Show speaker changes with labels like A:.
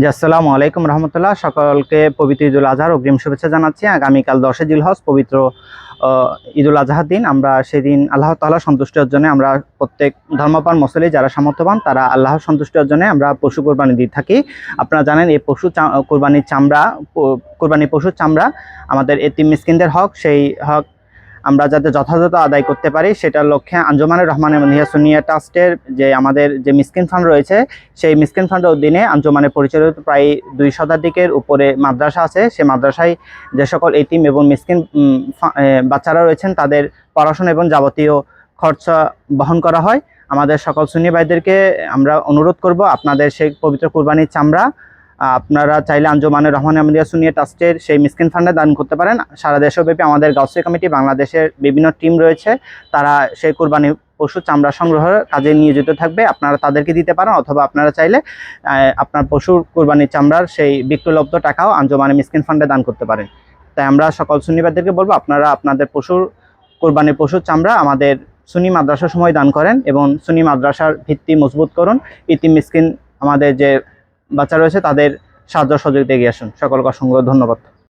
A: জি, আসসালামু আলাইকুম রহমতুল্লাহ। সকলকে পবিত্র ঈদুল আজহার অগ্রিম শুভেচ্ছা জানাচ্ছি। আগামীকাল দশে জিলহজ, পবিত্র ঈদুল আজহার দিন। আমরা সেদিন আল্লাহ তাআলা সন্তুষ্টি অর্জনে আমরা প্রত্যেক ধর্মপান মুসলি যারা সামর্থ্যবান, তারা আল্লাহর সন্তুষ্টি অর্জনে আমরা পশু কোরবানি দিয়ে থাকি। আপনারা জানেন, এই পশু কোরবানির চামড়া কোরবানি পশুর চামড়া আমাদের এতিম মিসকিনদের হক। সেই হক আমরা যাতে যথাযথ আদায় করতে পারি, সেটার লক্ষ্যে আঞ্জুমানের রহমানের মনিয়া সুনিয়া ট্রাস্টের যে আমাদের যে মিসকিন ফান্ড রয়েছে, সেই মিসকিন ফান্ডের অধীনে আঞ্জুমানের পরিচালিত প্রায় দুই শতাধিকের উপরে মাদ্রাসা আছে। সেই মাদ্রাসায় যে সকল এতিম এবং মিসকিন বাচ্চারা রয়েছেন, তাদের পড়াশোনা এবং যাবতীয় খরচা বহন করা হয়। আমাদের সকল সুন্নি ভাইদেরকে আমরা অনুরোধ করব, আপনাদের সেই পবিত্র কুরবানির চামড়া আপনারা চাইলে আঞ্জুমানের রহমান আহমদিয়া সুনিয়া ট্রাস্টের সেই মিসকিন ফান্ডে দান করতে পারেন। সারা দেশব্যাপী আমাদের গাউসি কমিটি, বাংলাদেশের বিভিন্ন টিম রয়েছে। তারা সেই কুরবানি পশু চামড়া সংগ্রহের কাজে নিয়োজিত থাকবে। আপনারা তাদেরকে দিতে পারেন অথবা আপনারা চাইলে আপনার পশুর কুরবানির চামড়ার সেই বিক্রলব্ধ টাকাও আঞ্জুমানে মিসকিন ফান্ডে দান করতে পারেন। তাই আমরা সকল সুন্নিবাদদেরকে বলব, আপনারা আপনাদের পশুর কোরবানির পশুর চামড়া আমাদের সুনি মাদ্রাসার সময় দান করেন এবং সুনি মাদ্রাসার ভিত্তি মজবুত করুন। ইতিম মিসকিন আমাদের যে বাচ্চা রয়েছে তাদের সাহায্য সহযোগিতা এগিয়ে আসুন। সকলকে অসংখ্য ধন্যবাদ।